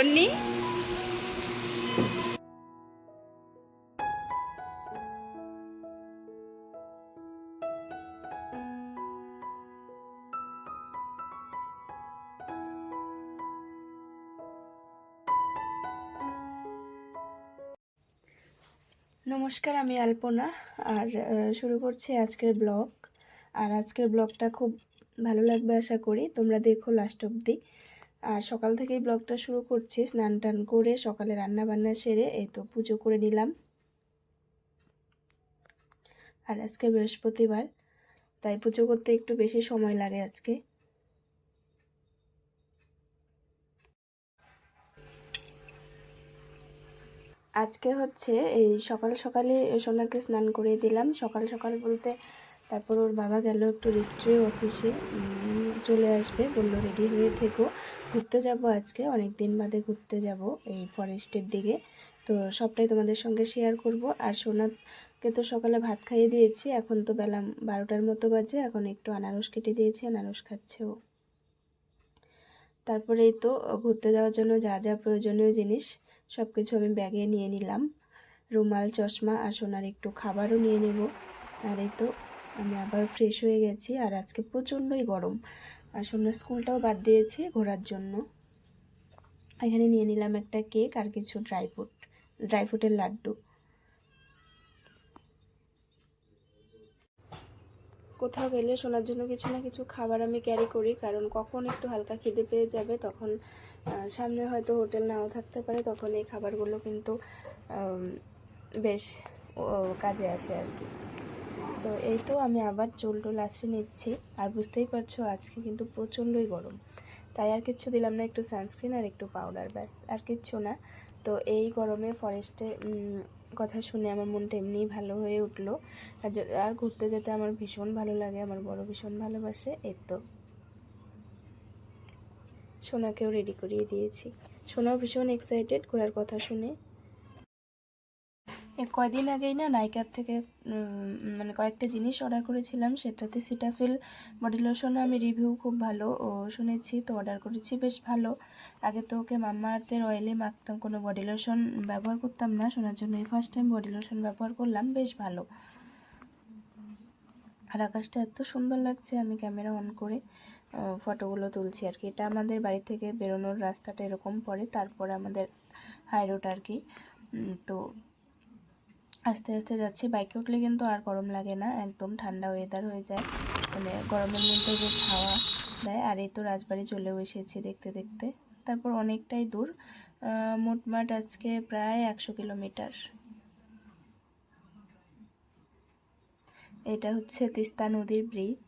তন্নি নমস্কার, আমি আলপনা। আর শুরু করছি আজকের ব্লগ। আর আজকের ব্লগটা খুব ভালো লাগবে আশা করি। তোমরা দেখো লাস্ট অবধি। আর সকাল থেকেই ব্লগটা শুরু করছি, স্নান টান করে সকালে রান্না বান্না সেরে এই তো পুজো করে নিলাম। আর আজকে বৃহস্পতিবার, তাই পুজো করতে একটু বেশি সময় লাগে আজকে। আজকে হচ্ছে এই সকাল সকালে সোনাকে স্নান করিয়ে দিলাম। সকাল সকাল বলতে তারপর ওর বাবা গেল একটু রেজিস্ট্রি অফিসে চলে আসবে, বলল, রেডি হয়ে থেকো। ঘুরতে যাব আজকে অনেক দিন বাদে ঘুরতে যাব এই ফরেস্টের দিকে। তো সবটাই তোমাদের সঙ্গে শেয়ার করব। আর সোনাকে তো সকালে ভাত খাইয়ে দিয়েছি, এখন তো বেলা বারোটার মতো বাজে, এখন একটু আনারস কেটে দিয়েছি, আনারস খাচ্ছে ও। তারপরে তো, ঘুরতে যাওয়ার জন্য যা যা প্রয়োজনীয় জিনিস সব কিছু আমি ব্যাগে নিয়ে নিলাম। রুমাল, চশমা আর সোনার একটু খাবারও নিয়ে নেব। আর এই তো, আমি আবার ফ্রেশ হয়ে গেছি, আর আজকে প্রচণ্ডই গরম। আর সোনার স্কুলটাও বাদ দিয়েছে ঘোরার জন্য। এখানে নিয়ে নিলাম একটা কেক আর কিছু ড্রাই ফ্রুট ড্রাই ফ্রুটের লাড্ডু। কোথাও গেলে শোনার জন্য কিছু না কিছু খাবার আমি ক্যারি করি, কারণ কখন একটু হালকা খিদে পেয়ে যাবে, তখন সামনে হয়তো হোটেল নাও থাকতে পারে, তখন এই খাবারগুলো কিন্তু বেশ কাজে আসে আর কি। তো এই তো আমি আবার চুল টুল আছড়ে নিচ্ছি। আর বুঝতেই পারছ, আজকে কিন্তু প্রচণ্ডই গরম। তাই আর কিচ্ছু দিলাম না, একটু সানস্ক্রিন আর একটু পাউডার ব্যাস, আর কিচ্ছু না। তো এই গরমে ফরেস্টে কথা শুনে আমার মনটা এমনিই ভালো হয়ে উঠল। আর আর ঘুরতে যেতে আমার ভীষণ ভালো লাগে, আমার বড় ভীষণ ভালোবাসে, এই তো। সোনাকেও রেডি করিয়ে দিয়েছি। সোনাও ভীষণ এক্সাইটেড ঘোরার কথা শুনে। কয়দিন আগেই না নাইকার থেকে মানে কয়েকটা জিনিস অর্ডার করেছিলাম। সেটাতে সিটাফিল বডি লোশন আমি রিভিউ খুব ভালো, ও, শুনেছি, তো অর্ডার করেছি, বেশ ভালো। আগে তো ওকে মাম্মা আর্থের অয়েলে মাখতাম, কোনো বডি লোশন ব্যবহার করতাম না, শোনার জন্য এই ফার্স্ট টাইম বডি লোশন ব্যবহার করলাম, বেশ ভালো। আর আকাশটা এত সুন্দর লাগছে, আমি ক্যামেরা অন করে ফটোগুলো তুলছি আর কি। এটা আমাদের বাড়ি থেকে বেরোনোর রাস্তাটা এরকম পড়ে, তারপরে আমাদের হাই রোড আর কি। তো আস্তে আস্তে যাচ্ছি। বাইকে উঠলে কিন্তু আর গরম লাগে না, একদম ঠান্ডা ওয়েদার হয়ে যায়। মানে গরমের মধ্যে বেশ হাওয়া দেয়, আর এই তো রাজবাড়ি চলেও এসেছি দেখতে দেখতে। তারপর অনেকটাই দূর। মোটমাট আজকে প্রায় একশো কিলোমিটার। এটা হচ্ছে তিস্তা নদীর ব্রিজ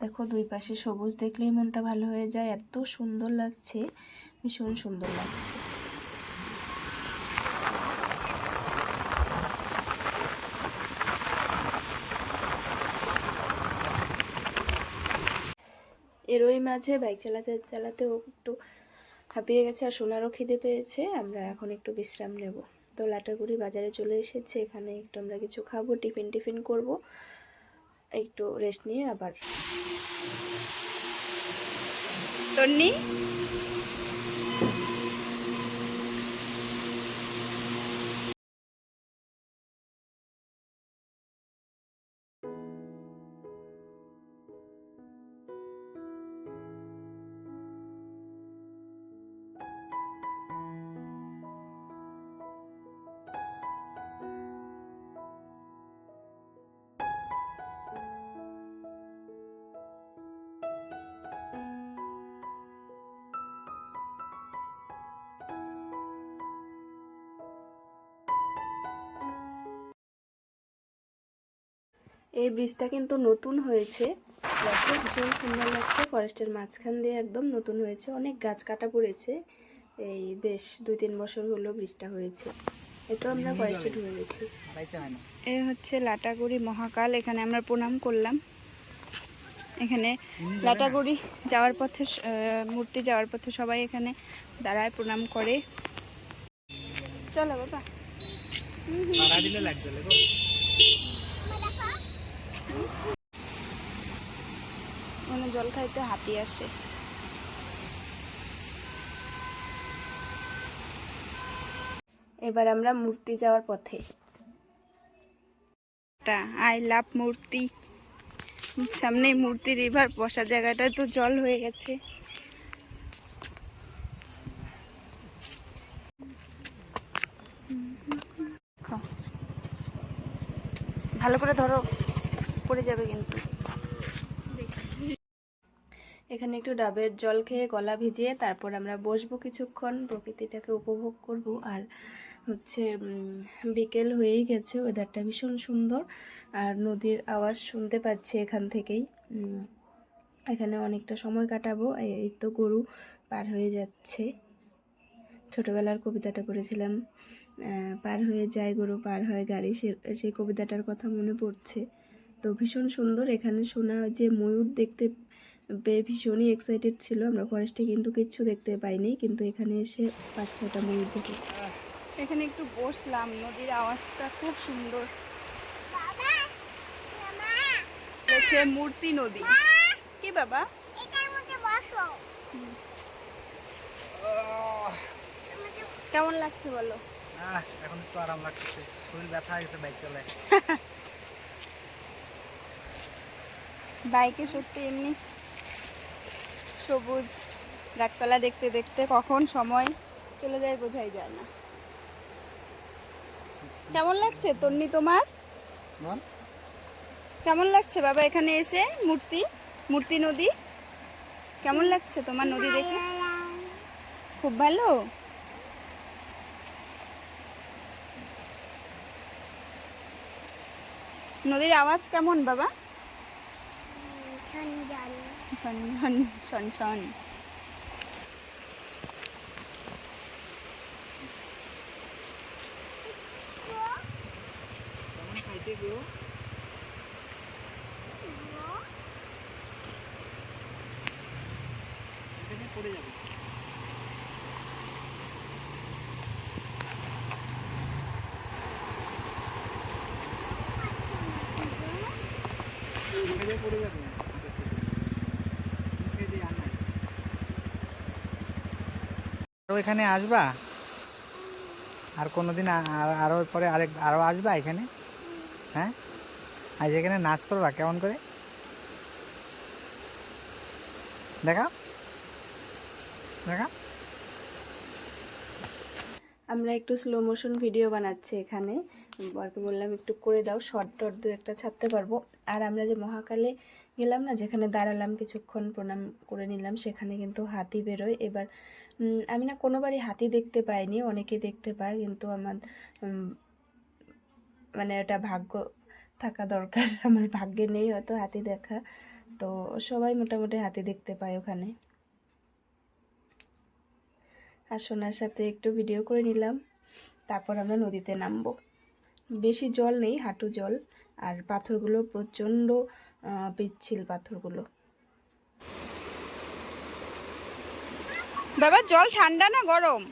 দেখো, দুই পাশে সবুজ দেখলেই মনটা ভালো হয়ে যায়। এত সুন্দর লাগছে, ভীষণ সুন্দর লাগছে। এর ওই মাঝে বাইক চালাতে চালাতে ও একটু হাঁপিয়ে গেছে আর সোনারও খিদে পেয়েছে। আমরা এখন একটু বিশ্রাম নেব। তো লাটাগুড়ি বাজারে চলে এসেছে। এখানে একটু আমরা কিছু খাব, টিফিন টিফিন করব। একটু রেস্ট নিয়ে আবার। তন্নি? এই ব্রিজটা কিন্তু নতুন হয়েছে। দেখো, ভীষণ সুন্দর লাগছে। ফরেস্টের মাঝখান দিয়ে একদম নতুন হয়েছে। অনেক গাছ কাটা পড়েছে। এই বেশ দুই তিন বছর হলো ব্রিজটা হয়েছে। এই তো আমরা ফরেস্টে ঢুকে গেছি। এ হচ্ছে লাটাগুড়ি মহাকাল। এখানে আমরা প্রণাম করলাম। এখানে লাটাগুড়ি যাওয়ার পথে মূর্তি যাওয়ার পথে সবাই এখানে দাঁড়ায়, প্রণাম করে। চলো বাবা। দিলে লাগবে জল খাইতে হাতি আসে। এবার আমরা মূর্তি যাওয়ার পথে। আই লাভ মূর্তি। সামনে মূর্তি রিভার বসার জায়গাটা তো জল হয়ে গেছে। ভালো করে ধরো, পড়ে যাবে কিন্তু। এখানে একটু ডাবের জল খেয়ে গলা ভিজিয়ে তারপর আমরা বসবো কিছুক্ষণ। প্রকৃতিটাকে উপভোগ করব। আর হচ্ছে বিকেল হয়েই গেছে ওয়েদারটা ভীষণ সুন্দর। আর নদীর আওয়াজ শুনতে পাচ্ছি এখান থেকেই। এখানে অনেকটা সময় কাটাবো। এই তো গরু পার হয়ে যাচ্ছে। ছোটবেলার কবিতাটা পড়েছিলাম। পার হয়ে যায় গরু, পার হয় গাড়ি। সে, সেই কবিতাটার কথা মনে পড়ছে। তো ভীষণ সুন্দর। এখানে শোনা যে ময়ূর দেখতে ভীষণই এক্সাইটেড ছিল আমরা ফরেস্টে কিন্তু কিচ্ছু দেখতে পাইনি কিন্তু এখানে এসে পাঁচ ছটা ময়ূর দেখেছি এখানে একটু বসলাম নদীর আওয়াজটা খুব সুন্দর। বলেছে মূর্তি নদী। কি বাবা? এটার মধ্যে বসো কেমন লাগছে বলো? এখন একটু আরাম লাগতেছে শরীর ব্যথা হয়ে গেছে বাইক চলে বাইকে সত্যি এমনি সবুজ গাছপালা দেখতে দেখতে কখন সময় চলে যায় বোঝাই যায় না। কেমন লাগছে তন্নি তোমার? কেমন লাগছে বাবা এখানে এসে? মূর্তি? মূর্তি নদী? কেমন লাগছে তোমার নদী দেখে? খুব ভালো? নদীর আওয়াজ কেমন বাবা? ঝঞ্ঝান ছন ছন ছন ছন কেমন খাইতে গো এখানে পড়ে যাবে এখানে পড়ে যাবে মুখে দিয়ে আর নাই। আরও এখানে আসবা? আর কোনোদিন আ- আর- আরও পরে আরেক, আরও আসবা এখানে? হ্যাঁ? আজ এখানে নাচ করবা, কেমন করে? দেখা দেখা আমরা একটু স্লো মোশন ভিডিও বানাচ্ছি এখানে। বরকে বললাম একটু করে দাও শর্ট টট দু একটা ছাড়তে পারব। আর আমরা যে মহাকালে গেলাম না, যেখানে দাঁড়ালাম, কিছুক্ষণ প্রণাম করে নিলাম, সেখানে কিন্তু হাতি বেরোয়। এবার আমি না কোনোবারই হাতি দেখতে পাইনি, অনেকে দেখতে পায়, কিন্তু আমার মানে এটা ভাগ্য থাকা দরকার, আমার ভাগ্যে নেই হয়তো হাতি দেখা। তো সবাই মোটামুটি হাতি দেখতে পায় ওখানে। আর সোনার সাথে একটু ভিডিও করে নিলাম, তারপর আমরা নদীতে নামবো। বেশি জল নেই, হাঁটু জল, আর পাথরগুলো প্রচণ্ড পিচ্ছিল পাথরগুলো। বাবা জল ঠান্ডা না গরম?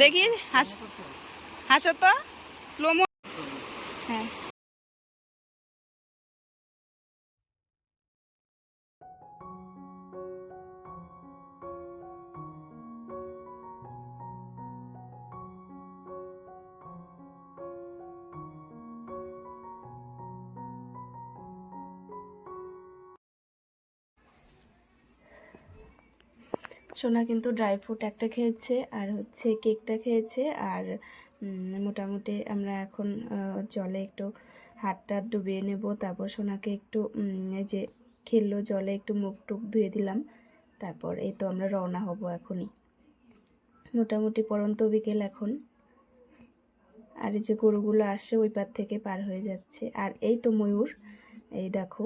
দেখি হাস হাসো তো। স্লো সোনা কিন্তু ড্রাই ফ্রুট একটা খেয়েছে, আর হচ্ছে কেকটা খেয়েছে, আর মোটামুটি আমরা এখন জলে একটু হাতটা ডুবিয়ে নেব, তারপর সোনাকে একটু যে খেললো জলে একটু মুখ টুক ধুয়ে দিলাম, তারপর এই তো আমরা রওনা হব এখনই। মোটামুটি পরন্ত বিকেল এখন, আর এই যে গরুগুলো আসছে ওই পার থেকে পার হয়ে যাচ্ছে, আর এই তো ময়ূর, এই দেখো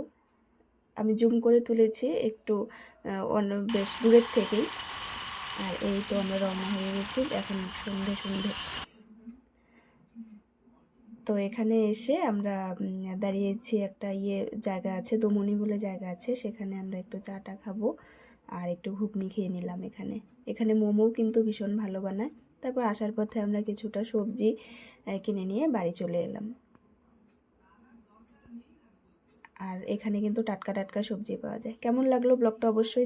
আমি জুম করে তুলেছি একটু অন্য বেশ দূরের থেকেই। আর এই তো আমরা রওনা হয়ে গেছি এখন সন্ধে সন্ধে। তো এখানে এসে আমরা দাঁড়িয়েছি একটা ইয়ে জায়গা আছে, দমনি বলে জায়গা আছে, সেখানে আমরা একটু চাটা খাব আর একটু ঘুগনি খেয়ে নিলাম এখানে। এখানে মোমোও কিন্তু ভীষণ ভালো বানায়। তারপর আসার পথে আমরা কিছুটা সবজি কিনে নিয়ে বাড়ি চলে এলাম। আর এখানে কিন্তু টাটকা টাটকা সবজি পাওয়া যায়। কেমন লাগল ব্লগটা অবশ্যই